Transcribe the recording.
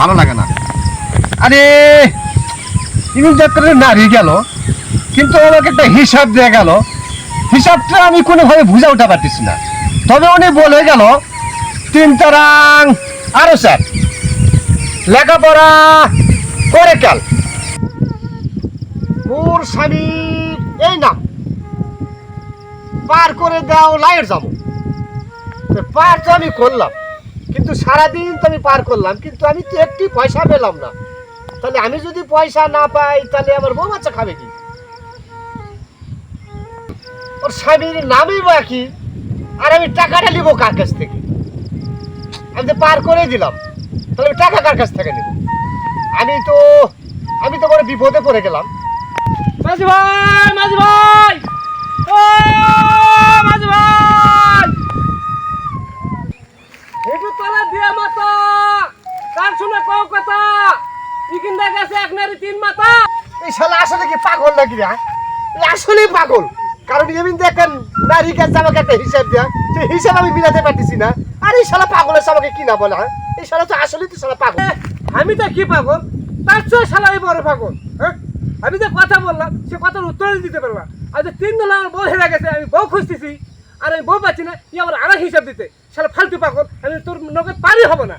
ভালো লাগে না। আরে ইমিল যাত্রার নারী গেল কিন্তু আমাকে একটা হিসাব দিয়ে গেল হিসাবটা আমি কোনোভাবে বুঝে উঠা পারতেছি না। তবে উনি বলে গেল। তিন তারাং। আরও স্যার। লেখাপড়া করে কাল। মোর স্বামী এই নাম। পার করে দাও লাইট যাব। পার তো আমি করলাম। কিন্তু সারাদিন তো আমি পার করলাম। কিন্তু আমি তো একটি পয়সা পেলাম না। তাহলে আমি যদি পয়সা না পাই, তাহলে আমার বউ বাচ্চা খাবে কি? ওর স্বামীর নামই বা কি? আর আমি টাকাটা নিবো কার কাছ থেকে? আমি তো পার করে দিলাম। তাহলে আমি টাকা কার কাছ থেকে নেব? আমি তো আমি তো বড় বিপদে পড়ে গেলাম। মাঝি ভাই মাঝি ভাই! ও মাঝি ভাই! একটু তলা দিয়া মাতা কার শুনে কও কথা। ইকিন্দা গেছে এক নারী তিন মাথা। এই শালা আসলে কি পাগল নাকি রে হ্যাঁ? এই আসলেই পাগল। কারণ এমনি দেখেন নারী কাছে আমাকে একটা হিসাব দেয়া সেই হিসাব আমি মিলাতে পারতেছি না। আর এই শালা পাগলের আমাকে কি না বলে হ্যাঁ? এই শালা তো আসলে তো শালা পাগল। আমি তো কি পাগল? তার চেয়ে শালাই বড় পাগল হ্যাঁ? আমি যে কথা বললাম, সে কথার উত্তর দিতে পারলাম আর যে তিন দিন আমার বউ হেরে গেছে, আমি বউ খুঁজতেছি, আর আমি বউ পাচ্ছি না, ই আমার আরেক হিসাব দিতে। শালা ফালতু পাগল, আমি তোর নগদ পারি হব না।